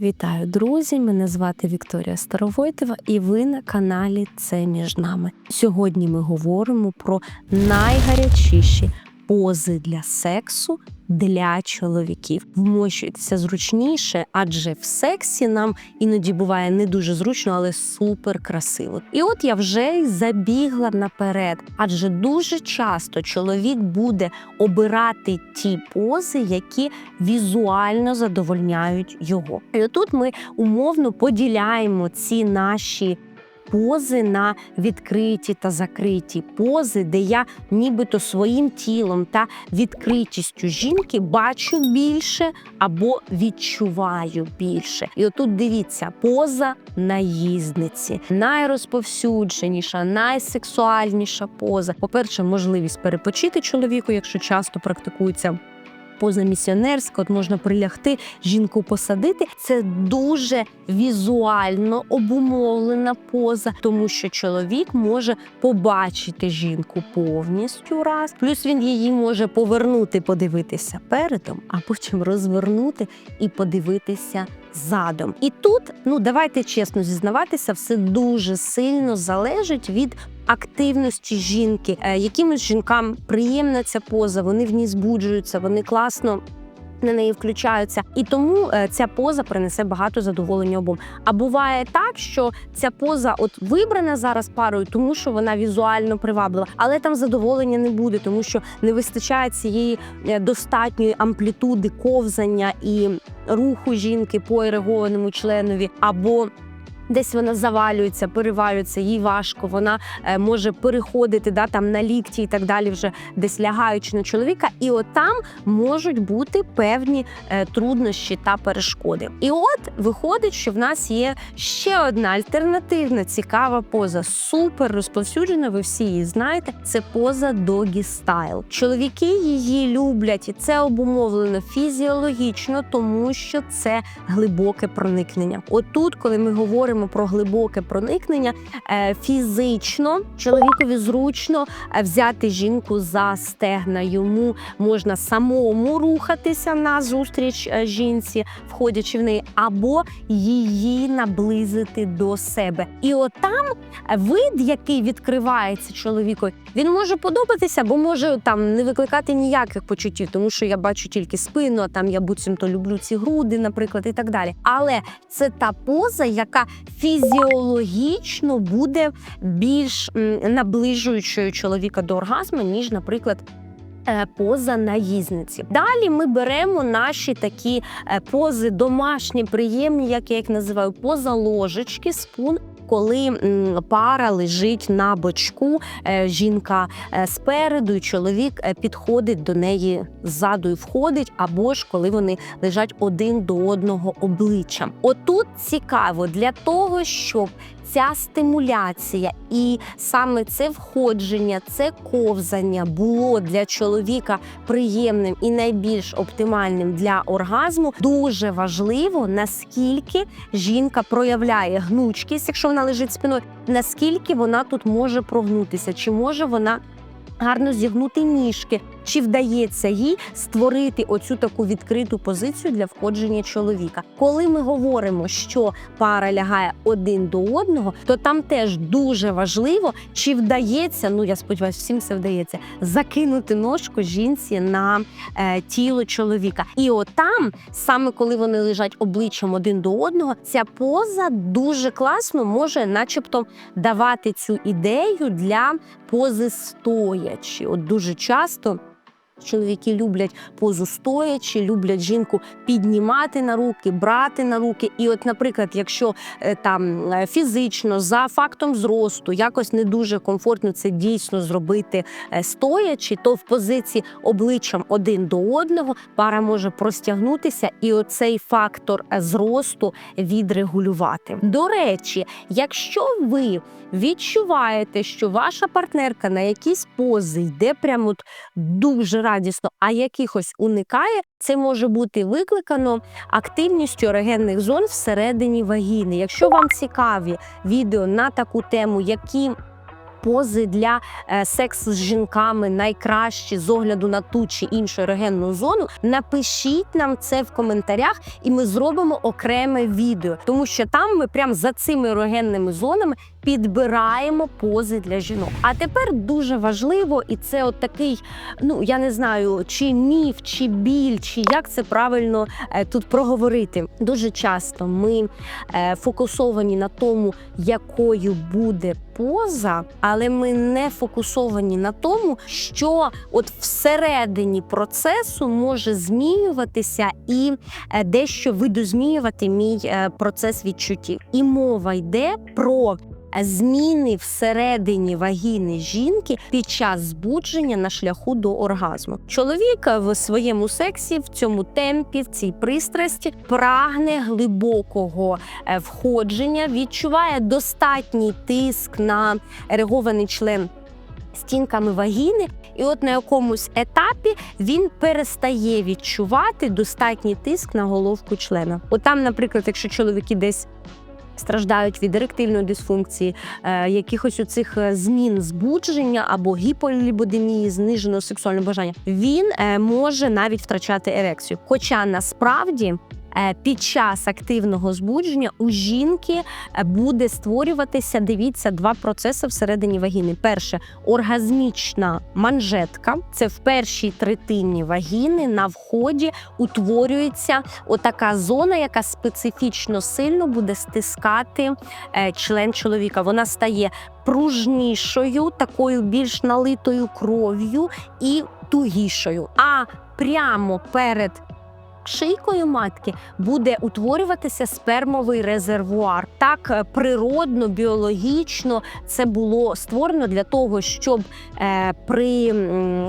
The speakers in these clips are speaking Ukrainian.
Вітаю, друзі! Мене звати Вікторія Старовойтова, і ви на каналі Це між нами. Сьогодні ми говоримо про найгарячіші пози для сексу для чоловіків. Вмощуйтеся зручніше, адже в сексі нам іноді буває не дуже зручно, але супер красиво. І от я вже й забігла наперед, адже дуже часто чоловік буде обирати ті пози, які візуально задовольняють його. І отут ми умовно поділяємо ці наші. Пози на відкриті та закриті пози, де я нібито своїм тілом та відкритістю жінки бачу більше або відчуваю більше. І отут дивіться, поза наїзниці, найрозповсюдженіша, найсексуальніша поза. По-перше, можливість перепочити чоловіку, якщо часто практикується. Поза місіонерська, от можна прилягти, жінку посадити. Це дуже візуально обумовлена поза, тому що чоловік може побачити жінку повністю раз, плюс він її може повернути, подивитися передом, а потім розвернути і подивитися задом. І тут, ну давайте чесно зізнаватися, все дуже сильно залежить від активності жінки. Е, Якимось жінкам приємна ця поза, вони в ній збуджуються, вони класно. На неї включаються, і тому е, ця поза принесе багато задоволення обом. А буває так, що ця поза от вибрана зараз парою, тому що вона візуально приваблива, але там задоволення не буде, тому що не вистачає цієї е, достатньої амплітуди ковзання і руху жінки по ерегованому членові, або Десь вона завалюється, перевалюється, їй важко. Вона е, може переходити да, там на лікті і так далі, вже десь лягаючи на чоловіка. І от там можуть бути певні е, труднощі та перешкоди. І от виходить, що в нас є ще одна альтернативна цікава поза, супер розповсюджена. Ви всі її знаєте. Це поза догі стайл. Чоловіки її люблять, і це обумовлено фізіологічно, тому що це глибоке проникнення. Отут, коли ми говоримо про глибоке проникнення, е, фізично чоловікові зручно е, взяти жінку за стегна. Йому можна самому рухатися на зустріч е, жінці, входячи в неї, або її наблизити до себе. І от там вид, який відкривається чоловіку, він може подобатися, бо може там не викликати ніяких почуттів, тому що я бачу тільки спину, а там я буцімто люблю ці груди, наприклад, і так далі. Але це та поза, яка фізіологічно буде більш наближуючою чоловіка до оргазму, ніж, наприклад. е, Поза наїзниці. Далі ми беремо наші такі е, пози домашні, приємні, як я їх називаю, поза ложечки, спун. Коли пара лежить на бочку, е, жінка е, спереду, і чоловік е, підходить до неї ззаду і входить, або ж коли вони лежать один до одного обличчям. Отут цікаво для того, щоб ця стимуляція і саме це входження, це ковзання було для чоловіка приємним і найбільш оптимальним для оргазму. Дуже важливо, наскільки жінка проявляє гнучкість, якщо вона лежить спиною, наскільки вона тут може прогнутися, чи може вона. Гарно зігнути ніжки, чи вдається їй створити оцю таку відкриту позицію для входження чоловіка. Коли ми говоримо, що пара лягає один до одного, то там теж дуже важливо, чи вдається, ну я сподіваюся, всім це вдається, закинути ножку жінці на е, тіло чоловіка. І отам, саме коли вони лежать обличчям один до одного, ця поза дуже класно може, начебто, давати цю ідею для пози стоячи. От дуже часто. Чоловіки люблять позу стоячи, люблять жінку піднімати на руки, брати на руки. І, от, наприклад, якщо е, там е, фізично за фактом зросту якось не дуже комфортно це дійсно зробити е, стоячи, то в позиції обличчям один до одного пара може простягнутися і оцей фактор зросту відрегулювати. До речі, якщо ви відчуваєте, що ваша партнерка на якісь пози йде прямо от дуже радісно, а якихось уникає, це може бути викликано активністю ерогенних зон всередині вагіни. Якщо вам цікаві відео на таку тему, які пози для е, сексу з жінками найкращі з огляду на ту чи іншу ерогенну зону. Напишіть нам це в коментарях, і ми зробимо окреме відео, тому що там ми прям за цими ерогенними зонами підбираємо пози для жінок. А тепер дуже важливо, і це от такий, ну я не знаю, чи міф, чи біль, чи як це правильно е, тут проговорити. Дуже часто ми е, фокусовані на тому, якою буде поза, але ми не фокусовані на тому, що от всередині процесу може змінюватися і е, дещо видозмінювати мій процес відчуттів. І мова йде про зміни всередині вагіни жінки під час збудження на шляху до оргазму. Чоловік в своєму сексі, в цьому темпі, в цій пристрасті прагне глибокого е, входження, відчуває достатній тиск на ерегований член. Стінками вагіни, і от на якомусь етапі він перестає відчувати достатній тиск на головку члена. От там, наприклад, якщо чоловіки десь страждають від еректильної дисфункції, е, якихось у цих змін збудження або гіполібодемії, зниженого сексуального бажання, він е, може навіть втрачати ерекцію. Хоча насправді. Е, Під час активного збудження у жінки е, буде створюватися, дивіться, два процеси всередині вагіни. Перше оргазмічна манжетка. Це в першій третині вагіни на вході утворюється отака зона, яка специфічно сильно буде стискати е, член чоловіка. Вона стає пружнішою, такою більш налитою кров'ю і тугішою. А прямо перед шийкою матки буде утворюватися спермовий резервуар. Так е, природно, біологічно це було створено для того, щоб е, при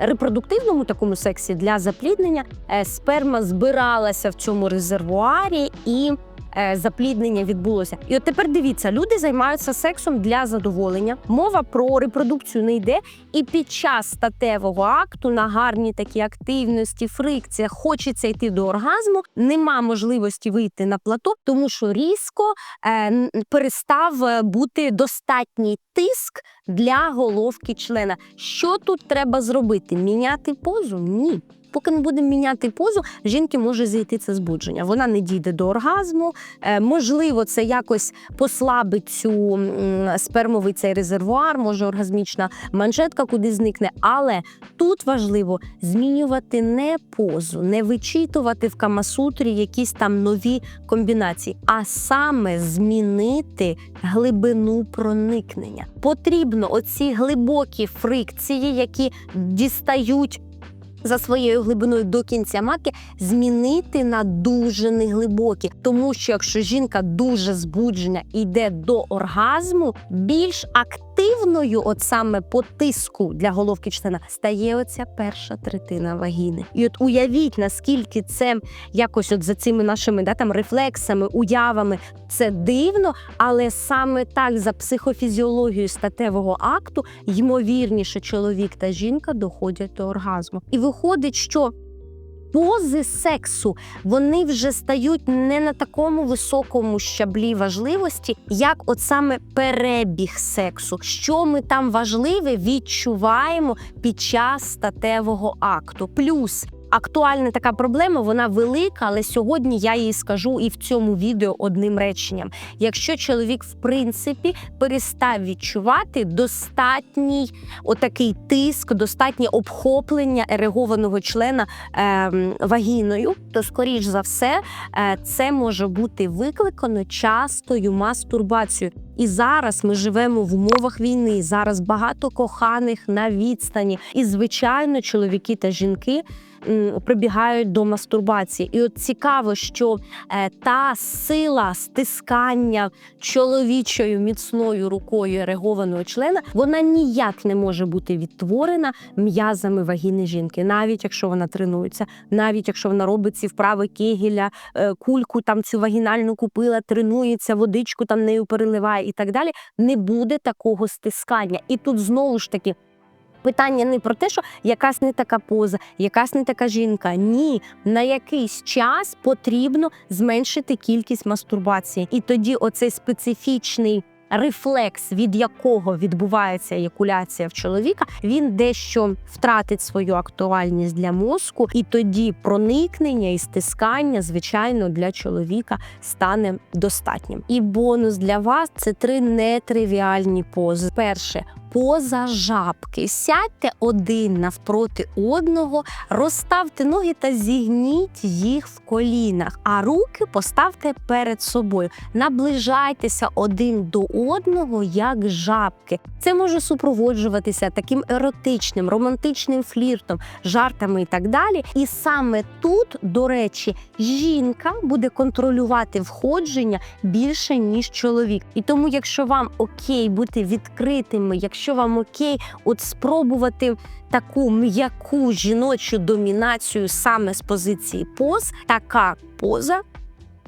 репродуктивному такому сексі для запліднення е, сперма збиралася в цьому резервуарі і. Е, Запліднення відбулося, і от тепер дивіться, люди займаються сексом для задоволення. Мова про репродукцію не йде. І під час статевого акту на гарній такій активності, фрикціях хочеться йти до оргазму. Нема можливості вийти на плато, тому що різко е, перестав е, бути достатній тиск для головки члена. Що тут треба зробити? Міняти позу? Ні. Поки ми будемо міняти позу, жінки може зійти це збудження. Вона не дійде до оргазму. Е, можливо, це якось послабить цю спермовий цей резервуар, може оргазмічна манжетка куди зникне. Але тут важливо змінювати не позу, не вичитувати в камасутрі якісь там нові комбінації, а саме змінити глибину проникнення. Потрібно оці глибокі фрикції, які дістають. За своєю глибиною до кінця матки змінити на дуже неглибокі, тому що якщо жінка дуже збуджена і йде до оргазму, більш активною, от саме по тиску для головки члена, стає оця перша третина вагіни. І от уявіть, наскільки це якось от за цими нашими да, там, рефлексами, уявами це дивно, але саме так за психофізіологією статевого акту ймовірніше чоловік та жінка доходять до оргазму. І виходить, що пози сексу вони вже стають не на такому високому щаблі важливості, як от саме перебіг сексу. Що ми там важливе відчуваємо під час статевого акту. Плюс актуальна така проблема, вона велика, але сьогодні я її скажу і в цьому відео одним реченням. Якщо чоловік, в принципі, перестав відчувати достатній отакий тиск, достатнє обхоплення ерегованого члена е, вагіною, то скоріш за все е, це може бути викликано частою мастурбацією. І зараз ми живемо в умовах війни. Зараз багато коханих на відстані. І звичайно, чоловіки та жінки прибігають до мастурбації. І от цікаво, що е, та сила стискання чоловічою міцною рукою ерегованого члена вона ніяк не може бути відтворена м'язами вагіни жінки, навіть якщо вона тренується, навіть якщо вона робить ці вправи кегеля, е, кульку там цю вагінальну купила, тренується, водичку там нею переливає і так далі. Не буде такого стискання. І тут знову ж таки. Питання не про те, що якась не така поза, якась не така жінка. Ні, на якийсь час потрібно зменшити кількість мастурбації. І тоді оцей специфічний рефлекс, від якого відбувається еякуляція в чоловіка, він дещо втратить свою актуальність для мозку, і тоді проникнення і стискання, звичайно, для чоловіка стане достатнім. І бонус для вас це три нетривіальні пози. Перше. Поза жабки. Сядьте один навпроти одного, розставте ноги та зігніть їх в колінах, а руки поставте перед собою. Наближайтеся один до одного, як жабки. Це може супроводжуватися таким еротичним, романтичним фліртом, жартами і так далі. І саме тут, до речі, жінка буде контролювати входження більше ніж чоловік. І тому, якщо вам окей бути відкритими, якщо вам окей, от спробувати таку м'яку жіночу домінацію саме з позиції поз, така поза.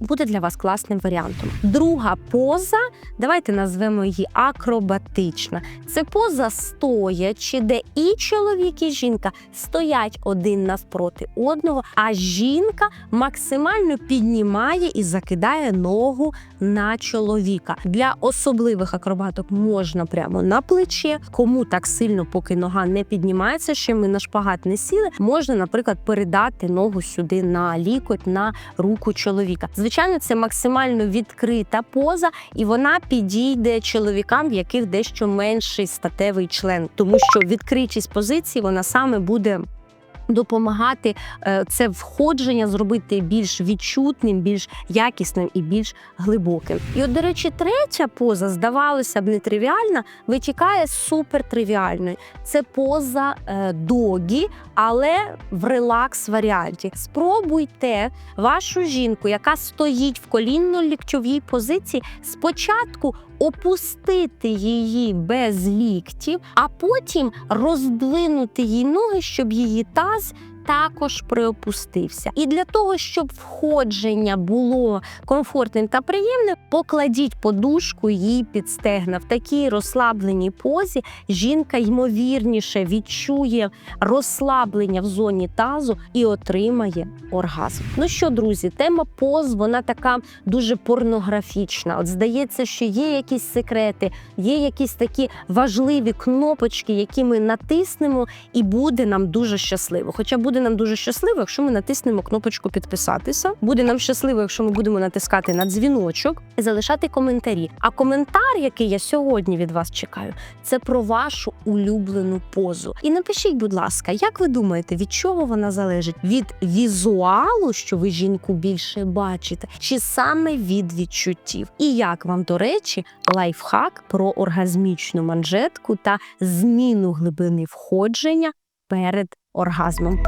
Буде для вас класним варіантом. Друга поза, давайте назвемо її акробатична. Це поза стоячи, де і чоловік, і жінка стоять один навпроти одного, а жінка максимально піднімає і закидає ногу на чоловіка. Для особливих акробаток можна прямо на плече. Кому так сильно, поки нога не піднімається, ще ми на шпагат не сіли, можна, наприклад, передати ногу сюди на лікоть, на руку чоловіка. Звичайно, це максимально відкрита поза, і вона підійде чоловікам, в яких дещо менший статевий член, тому що відкритість позиції вона саме буде. Допомагати е, це входження зробити більш відчутним, більш якісним і більш глибоким. І, от, до речі, третя поза, здавалося б, нетривіальна, витікає з супертривіальної. Це поза е, догі, але в релакс варіанті. Спробуйте вашу жінку, яка стоїть в колінно-ліктьовій позиції, спочатку опустити її без ліктів, а потім роздвинути їй ноги, щоб її таз. Також приопустився. І для того, щоб входження було комфортним та приємним, покладіть подушку їй під стегна. В такій розслабленій позі жінка ймовірніше відчує розслаблення в зоні тазу і отримає оргазм. Ну що, друзі, тема поз вона така дуже порнографічна. От здається, що є якісь секрети, є якісь такі важливі кнопочки, які ми натиснемо, і буде нам дуже щасливо. Хоча буде нам дуже щасливо, якщо ми натиснемо кнопочку підписатися. Буде нам щасливо, якщо ми будемо натискати на дзвіночок і залишати коментарі. А коментар, який я сьогодні від вас чекаю, це про вашу улюблену позу. І напишіть, будь ласка, як ви думаєте, від чого вона залежить? Від візуалу, що ви жінку більше бачите, чи саме від відчуттів? І як вам, до речі, лайфхак про оргазмічну манжетку та зміну глибини входження перед оргазмом?